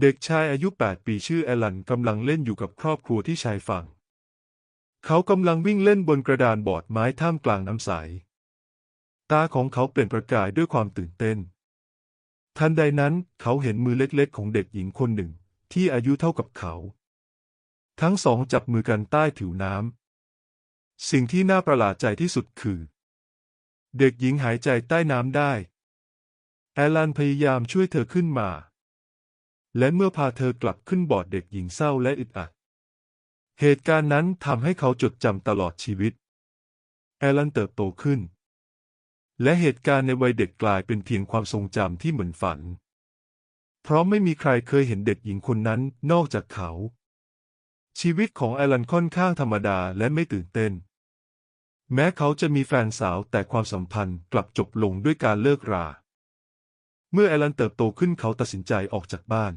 เด็กชายอายุ 8 ปีชื่อแอลันกำลังเล่นอยู่กับครอบครัวที่ชายฝั่ง เขากำลังวิ่งเล่นบนกระดานบอร์ดไม้ท่ามกลางน้ำใส ตาของเขาเปล่งประกายด้วยความตื่นเต้น ทันใดนั้นเขาเห็นมือเล็กๆ ของเด็กหญิงคนหนึ่ง ที่อายุเท่ากับเขา ทั้งสองจับมือกันใต้ผิวน้ำ สิ่งที่น่าประหลาดใจที่สุดคือ เด็กหญิงหายใจใต้น้ำได้ แอลันพยายามช่วยเธอขึ้นมา และเมื่อพาเธอกลับขึ้นบอร์ดเด็กหญิงเศร้าและอึดอัด เหตุการณ์นั้นทำให้เขาจดจำตลอดชีวิต แอลันเติบโตขึ้น และเหตุการณ์ในวัยเด็กกลายเป็นเพียงความทรงจำที่เหมือนฝัน เพราะไม่มีใครเคยเห็นเด็กหญิงคนนั้นนอกจากเขา ชีวิตของแอลันค่อนข้างธรรมดาและไม่ตื่นเต้น แม้เขาจะมีแฟนสาวแต่ความสัมพันธ์กลับจบลงด้วยการเลิกรา เมื่อแอลันเติบโตขึ้นเขาตัดสินใจออกจากบ้าน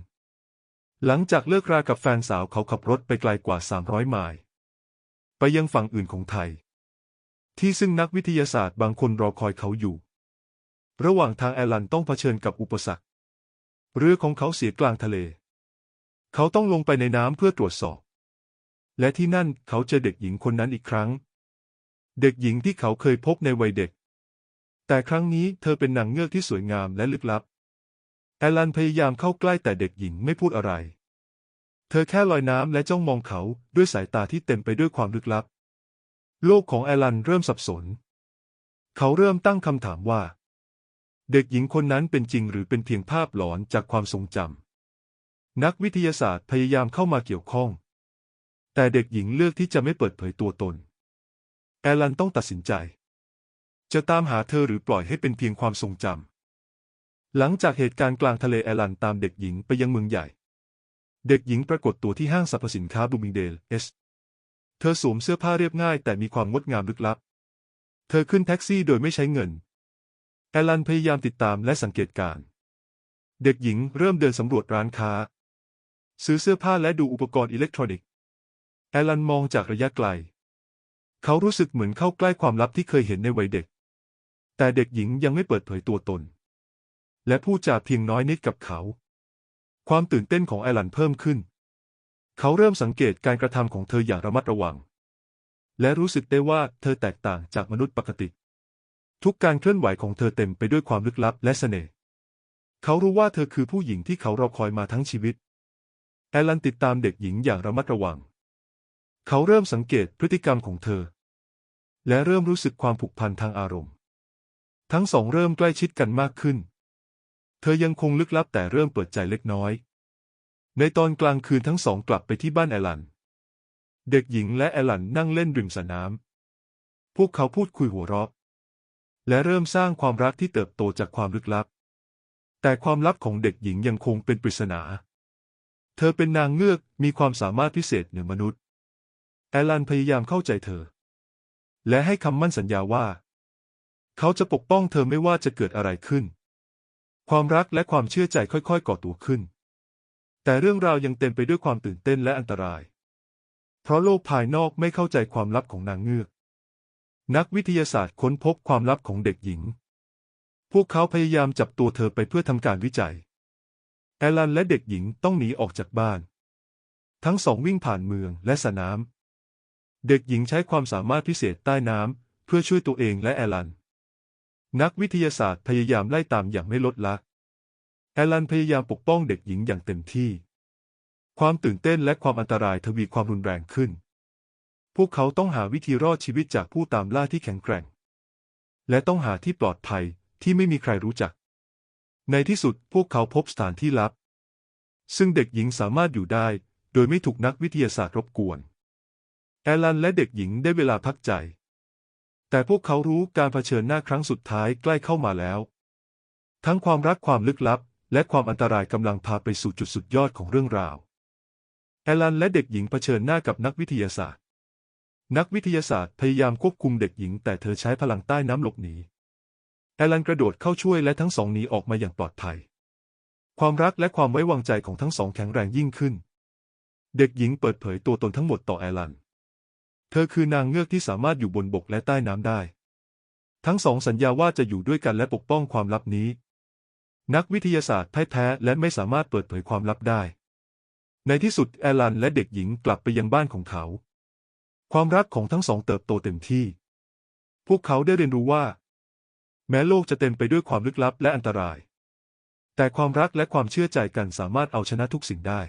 หลังจากเลิกรากับแฟนสาวเขาขับรถไปไกลกว่า 300 ไมล์ไปยังฝั่งอื่นของไทย ที่ซึ่งนักวิทยาศาสตร์บางคนรอคอยเขาอยู่ ระหว่างทางแอลันต้องเผชิญกับอุปสรรค เรือของเขาเสียกลางทะเล เขาต้องลงไปในน้ำเพื่อตรวจสอบ และที่นั่นเขาเจอเด็กหญิงคนนั้นอีกครั้ง เด็กหญิงที่เขาเคยพบในวัยเด็ก แต่ครั้งนี้เธอเป็นนางเงือกที่สวยงามและลึกลับ แอลันพยายามเข้าใกล้แต่เด็กหญิงไม่พูดอะไร เธอแค่ลอยน้ำและจ้องมองเขาด้วยสายตาที่เต็มไปด้วยความลึกลับ โลกของแอลันเริ่มสับสน เขาเริ่มตั้งคำถามว่า เด็กหญิงคนนั้นเป็นจริงหรือเป็นเพียงภาพหลอนจากความทรงจำนักวิทยาศาสตร์พยายามเข้ามาเกี่ยวข้อง แต่เด็กหญิงเลือกที่จะไม่เปิดเผยตัวตน แอลันต้องตัดสินใจ จะตามหาเธอหรือปล่อยให้เป็นเพียงความทรงจำ หลังจากเหตุการณ์กลางทะเลแอลันตามเด็กหญิงไปยังเมืองใหญ่ เด็กหญิงปรากฏตัวที่ห้างสรรพสินค้าบูมิงเดลเอส เธอสวมเสื้อผ้าเรียบง่ายแต่มีความงดงามลึกลับ เธอขึ้นแท็กซี่โดยไม่ใช้เงิน แอลันพยายามติดตามและสังเกตการ เด็กหญิงเริ่มเดินสำรวจร้านค้า ซื้อเสื้อผ้าและดูอุปกรณ์อิเล็กทรอนิกส์ แอลันมองจากระยะไกล เขารู้สึกเหมือนเข้าใกล้ความลับที่เคยเห็นในวัยเด็ก แต่เด็กหญิงยังไม่เปิดเผยตัวตน และพูดจาเพียงน้อยนิดกับเขา ความตื่นเต้นของแอลันเพิ่มขึ้น เขาเริ่มสังเกตการกระทำของเธออย่างระมัดระวัง และรู้สึกได้ว่าเธอแตกต่างจากมนุษย์ปกติ ทุกการเคลื่อนไหวของเธอเต็มไปด้วยความลึกลับและเสน่ห์เขารู้ว่าเธอคือผู้หญิงที่เขารอคอยมาทั้งชีวิต แอลันติดตามเด็กหญิงอย่างระมัดระวัง เขาเริ่มสังเกตพฤติกรรมของเธอ และเริ่มรู้สึกความผูกพันทางอารมณ์ ทั้งสองเริ่มใกล้ชิดกันมากขึ้น เธอยังคงลึกลับแต่เริ่มเปิดใจเล็กน้อย ในตอนกลางคืนทั้งสองกลับไปที่บ้านแอลัน เด็กหญิงและแอลันนั่งเล่นริมสระน้ำ พวกเขาพูดคุยหัวเราะ และเริ่มสร้างความรักที่เติบโตจากความลึกลับ แต่ความลับของเด็กหญิงยังคงเป็นปริศนา เธอเป็นนางเงือกมีความสามารถพิเศษเหนือมนุษย์ แอลันพยายามเข้าใจเธอ และให้คำมั่นสัญญาว่า เขาจะปกป้องเธอไม่ว่าจะเกิดอะไรขึ้น ความรักและความเชื่อใจค่อยๆก่อตัวขึ้น แต่เรื่องราวยังเต็มไปด้วยความตื่นเต้นและอันตราย เพราะโลกภายนอกไม่เข้าใจความลับของนางเงือก นักวิทยาศาสตร์ค้นพบความลับของเด็กหญิง พวกเขาพยายามจับตัวเธอไปเพื่อทำการวิจัย แอลันและเด็กหญิงต้องหนีออกจากบ้าน ทั้งสองวิ่งผ่านเมืองและสระน้ำเด็กหญิงใช้ความสามารถพิเศษใต้น้ำเพื่อช่วยตัวเองและแอลัน นักวิทยาศาสตร์พยายามไล่ตามอย่างไม่ลดละ แอลันพยายามปกป้องเด็กหญิงอย่างเต็มที่ ความตื่นเต้นและความอันตรายทวีความรุนแรงขึ้น พวกเขาต้องหาวิธีรอดชีวิตจากผู้ตามล่าที่แข็งแกร่ง และต้องหาที่ปลอดภัยที่ไม่มีใครรู้จัก ในที่สุดพวกเขาพบสถานที่ลับ ซึ่งเด็กหญิงสามารถอยู่ได้ โดยไม่ถูกนักวิทยาศาสตร์รบกวน แอลันและเด็กหญิงได้เวลาพักใจ แต่พวกเขารู้การเผชิญหน้าครั้งสุดท้ายใกล้เข้ามาแล้ว ทั้งความรักความลึกลับ และความอันตรายกำลังพาไปสู่จุดสุดยอดของเรื่องราว แอลันและเด็กหญิงเผชิญหน้ากับนักวิทยาศาสตร์ นักวิทยาศาสตร์พยายามควบคุมเด็กหญิง แต่เธอใช้พลังใต้น้ำหลบหนี แอลันกระโดดเข้าช่วยและทั้งสองหนีออกมาอย่างปลอดภัย ความรักและความไว้วางใจของทั้งสองแข็งแรงยิ่งขึ้น เด็กหญิงเปิดเผยตัวตนทั้งหมดต่อแอลัน เธอคือนางเงือกที่สามารถอยู่บนบกและใต้น้ำได้ ทั้งสองสัญญาว่าจะอยู่ด้วยกันและปกป้องความลับนี้ นักวิทยาศาสตร์พ่ายแพ้และไม่สามารถเปิดเผยความลับได้ ในที่สุดแอลันและเด็กหญิงกลับไปยังบ้านของเขา ความรักของทั้งสองเติบโตเต็มที่ พวกเขาได้เรียนรู้ว่า แม้โลกจะเต็มไปด้วยความลึกลับและอันตราย แต่ความรักและความเชื่อใจกันสามารถเอาชนะทุกสิ่งได้